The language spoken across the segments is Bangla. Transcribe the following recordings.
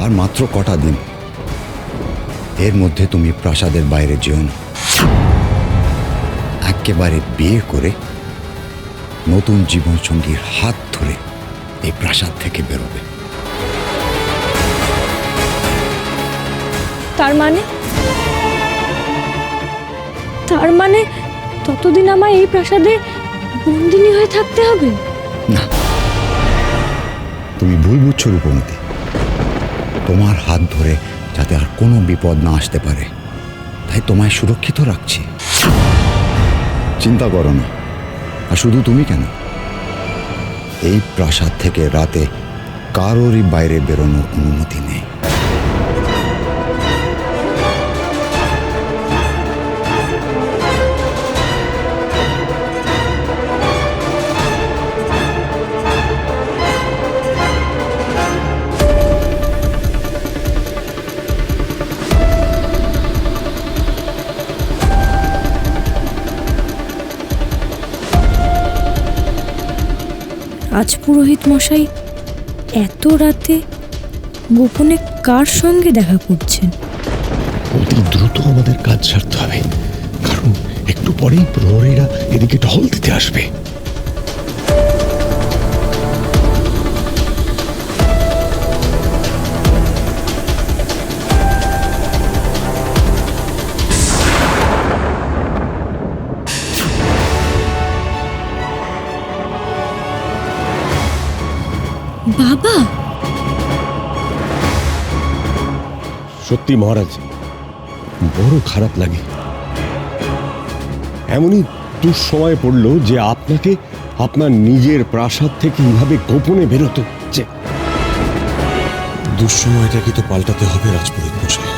আর মাত্র কটা দিন। এর মধ্যে তুমি প্রাসাদের বাইরে যেও না। একেবারে বিয়ে করে নতুন জীবনসঙ্গীর হাত ধরে এই প্রাসাদ থেকে বেরোবে। তার মানে? তার মানে ততদিন আমায় এই প্রাসাদে বন্দিনী হয়ে থাকতে হবে? না। তুমি ভুল বুঝছ রূপমতি। তোমার হাত ধরে যাতে আর কোনো বিপদ না আসতে পারে। তাই তোমায় সুরক্ষিত রাখছি। চিন্তা করো না। আর শুধু তুমি কেন? এই প্রাসাদ থেকে রাতে কারোরই বাইরে বেরোনোর অনুমতি নেই। আজ পুরোহিত মশাই এত রাতে গোপনে কার সঙ্গে দেখা করছেন? অতি দ্রুত আমাদের কাজ সারতে হবে। কারণ একটু পরেই প্রহরীরা এদিকে ঢল দিতে আসবে। বাবা! সত্যি মহারাজ বড় খারাপ লাগে। এমনই দুঃসময় পড়ল যে আপনাকে আপনার নিজের প্রাসাদ থেকে এইভাবে গোপনে বেরোতে হচ্ছে দুঃসময়টাকে তো পাল্টাতে হবে রাজপুরোহিত মশাই?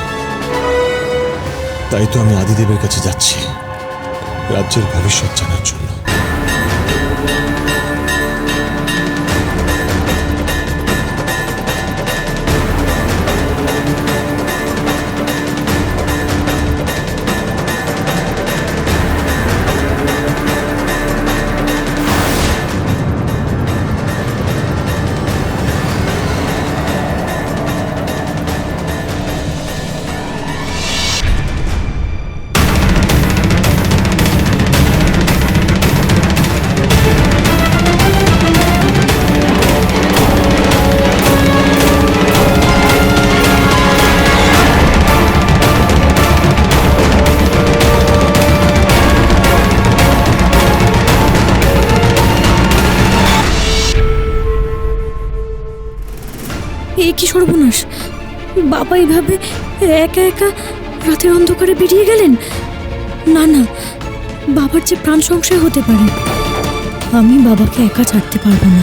তাই তো আমি আদিদেবের কাছে যাচ্ছি রাজ্যের ভবিষ্যৎ জানার জন্য। কি সর্বনাশ? বাবা এইভাবে একা একা রাতের অন্ধকারে বেরিয়ে গেলেন? না না, বাবার যে প্রাণ সংশয় হতে পারে, আমি বাবাকে একা ছাড়তে পারব না।